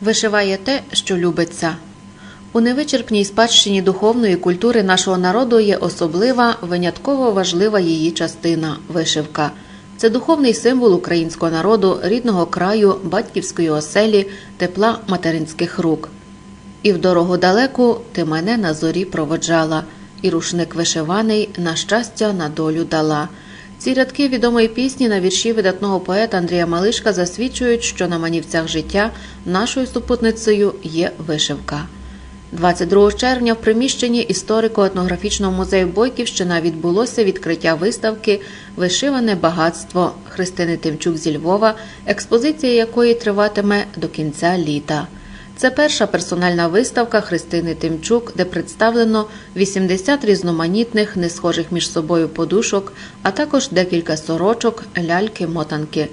Вишиває те, що любиться. У невичерпній спадщині духовної культури нашого народу є особлива, винятково важлива її частина вишивка. Це духовний символ українського народу, рідного краю, батьківської оселі, тепла материнських рук. І в дорогу далеку ти мене на зорі проводжала, і рушник вишиваний на щастя на долю дала. Ці рядки відомої пісні на вірші видатного поета Андрія Малишка засвідчують, що на манівцях життя нашою супутницею є вишивка. 22 червня в приміщенні історико-етнографічного музею Бойківщина відбулося відкриття виставки Вишиване багатство Христини Тимчук зі Львова, експозиція якої триватиме до кінця літа. Це перша персональна виставка Христини Тимчук, де представлено 80 різноманітних, не схожих між собою подушок, а також декілька сорочок, ляльки, мотанки.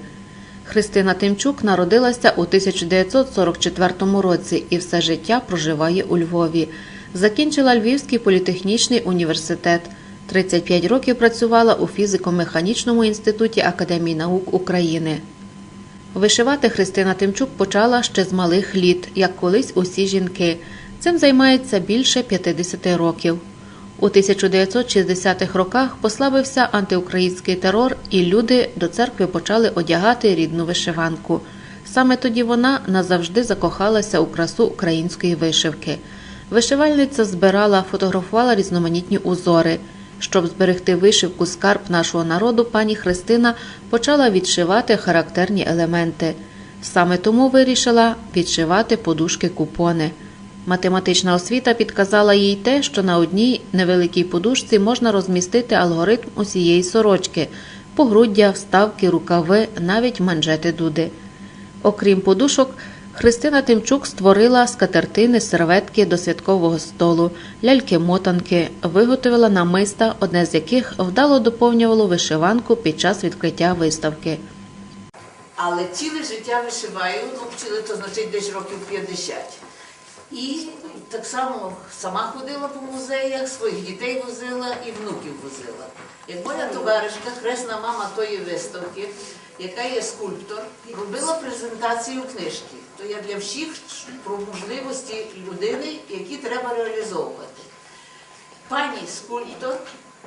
Христина Тимчук народилася у 1944 році і все життя проживає у Львові. Закінчила Львівський політехнічний університет. 35 років працювала у фізико-механічному інституті Академії наук України. Вишивати Христина Тимчук почала ще з малих літ, як колись усі жінки. Цим займається більше 50 років. У 1960-х роках послабився антиукраїнський терор, і люди до церкви почали одягати рідну вишиванку. Саме тоді вона назавжди закохалася у красу української вишивки. Вишивальниця збирала, фотографувала різноманітні узори. Щоб зберегти вишивку скарб нашого народу, пані Христина почала відшивати характерні елементи. Саме тому вирішила відшивати подушки купони. Математична освіта підказала їй те, що на одній невеликій подушці можна розмістити алгоритм усієї сорочки, погруддя, вставки, рукави, навіть манжети дуди. Окрім подушок, Христина Тимчук створила скатертини, серветки до святкового столу, ляльки-мотанки, виготовила намиста, одне з яких вдало доповнювало вишиванку під час відкриття виставки. Але ціле життя вишиваю, ну вчили, то значить десь років 50. І так само сама ходила по музеях, своїх дітей возила і внуків возила. Як моя товаришка, хресна мама тої виставки, яка є скульптор, робила презентацію книжки. То я для всіх про можливості людини, які треба реалізовувати. Пані скульптор,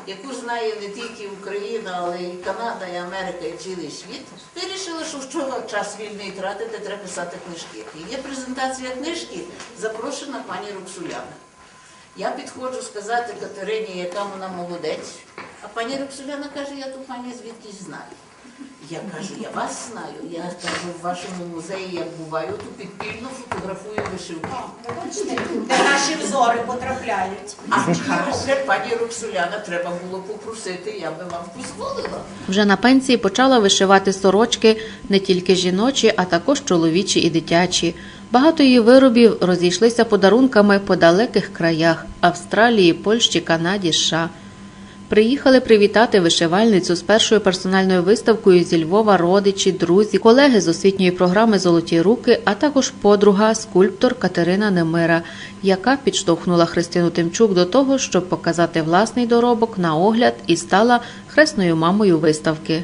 яку знає не тільки Україна, але й Канада, і Америка, і цілий світ, вирішила, що в чого час вільний тратити, треба писати книжки. І є презентація книжки, запрошена пані Роксуляна. Я підходжу сказати Катерині, яка вона молодець, а пані Роксуляна каже, я ту пані звідкись знаю. Я кажу, я вас знаю. Я кажу, в вашому музеї як буваю, то підпільно фотографую вишивки. де наші взори потрапляють. А каже, пані Роксуляна, треба було попросити, я би вам дозволила. Вже на пенсії почала вишивати сорочки не тільки жіночі, а також чоловічі і дитячі. Багато її виробів розійшлися подарунками по далеких краях Австралії, Польщі, Канаді, США. Приїхали привітати вишивальницю з першою персональною виставкою зі Львова родичі, друзі, колеги з освітньої програми Золоті руки, а також подруга, скульптор Катерина Немира, яка підштовхнула Христину Тимчук до того, щоб показати власний доробок на огляд і стала хресною мамою виставки.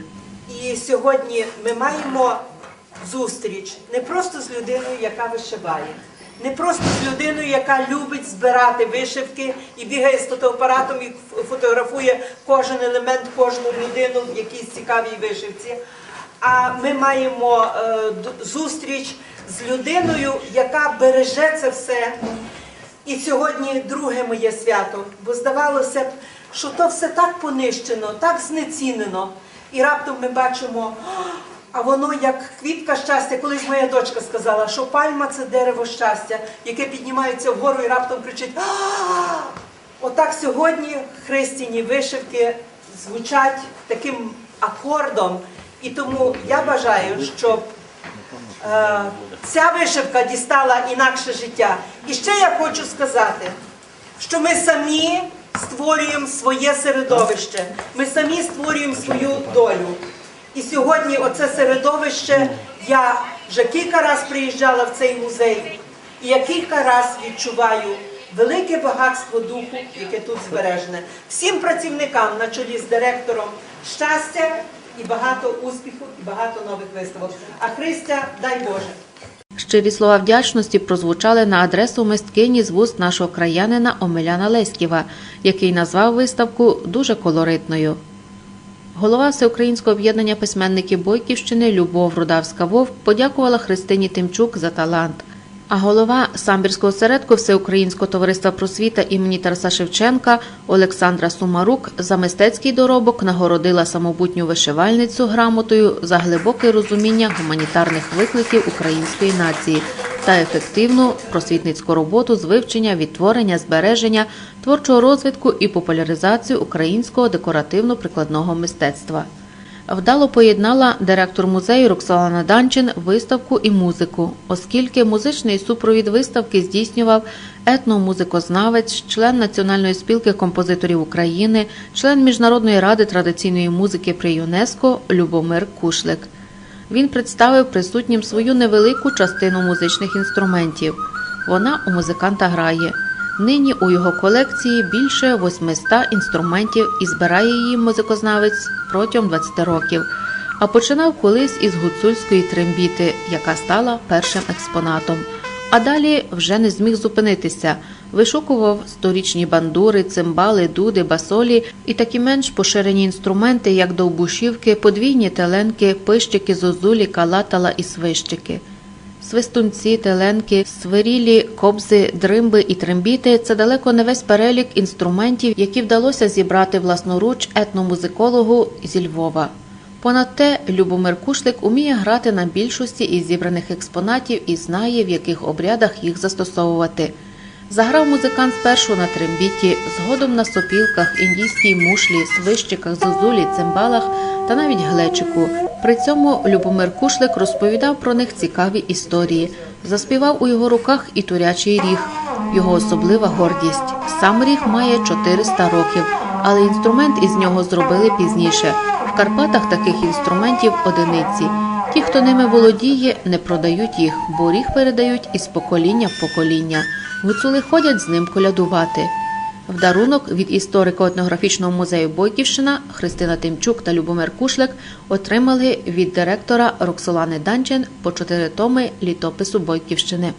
І сьогодні ми маємо зустріч не просто з людиною, яка вишиває, не просто з людиною, яка любить збирати вишивки і бігає з фотоапаратом і фотографує кожен елемент, кожну людину в якійсь цікавій вишивці. А ми маємо е, зустріч з людиною, яка береже це все. І сьогодні друге моє свято, бо здавалося б, що то все так понищено, так знецінено. І раптом ми бачимо, а воно як квітка щастя. Колись моя дочка сказала, що пальма це дерево щастя, яке піднімається вгору і раптом кричить. «А!» Отак сьогодні хрестіні вишивки звучать таким акордом. І тому я бажаю, щоб Е, ця вишивка дістала інакше життя. І ще я хочу сказати, що ми самі створюємо своє середовище, ми самі створюємо свою долю. І сьогодні оце середовище я вже кілька разів приїжджала в цей музей, і я кілька разів відчуваю велике багатство духу, яке тут збережене. Всім працівникам на чолі з директором щастя і багато успіху, і багато нових виставок. А Христя, дай Боже. Щирі слова вдячності прозвучали на адресу мисткині з вуст нашого краянина Омеляна Леськіва, який назвав виставку дуже колоритною. Голова Всеукраїнського об'єднання письменників Бойківщини Любов Рудавська Вовк подякувала Христині Тимчук за талант. А голова самбірського середку Всеукраїнського товариства просвіта імені Тараса Шевченка Олександра Сумарук за мистецький доробок нагородила самобутню вишивальницю грамотою за глибоке розуміння гуманітарних викликів української нації та ефективну просвітницьку роботу з вивчення, відтворення, збереження, творчого розвитку і популяризацію українського декоративно-прикладного мистецтва. Вдало поєднала директор музею Роксолана Данчин виставку і музику, оскільки музичний супровід виставки здійснював етномузикознавець, член Національної спілки композиторів України, член Міжнародної ради традиційної музики при ЮНЕСКО Любомир Кушлик. Він представив присутнім свою невелику частину музичних інструментів. Вона у музиканта грає. Нині у його колекції більше 800 інструментів і збирає її музикознавець протягом 20 років. А починав колись із гуцульської трембіти, яка стала першим експонатом. А далі вже не зміг зупинитися. Вишукував сторічні бандури, цимбали, дуди, басолі і такі менш поширені інструменти, як довбушівки, подвійні теленки, пищики, зозулі, калатала і свищики. Свистунці, теленки, свирілі, кобзи, дримби і трембіти це далеко не весь перелік інструментів, які вдалося зібрати власноруч етномузикологу зі Львова. Понад те, Любомир Кушлик уміє грати на більшості із зібраних експонатів і знає, в яких обрядах їх застосовувати. Заграв музикант спершу на трембіті, згодом на сопілках, індійській мушлі, свищиках, зозулі, цимбалах та навіть глечику. При цьому Любомир Кушлик розповідав про них цікаві історії. Заспівав у його руках і турячий ріг, його особлива гордість. Сам ріг має 400 років, але інструмент із нього зробили пізніше. В Карпатах таких інструментів одиниці. Ті, хто ними володіє, не продають їх, бо ріг передають із покоління в покоління. Гуцули ходять з ним колядувати. В дарунок від історико-етнографічного музею Бойківщина Христина Тимчук та Любомир Кушлик отримали від директора Роксолани Данчен по чотири томи літопису Бойківщини.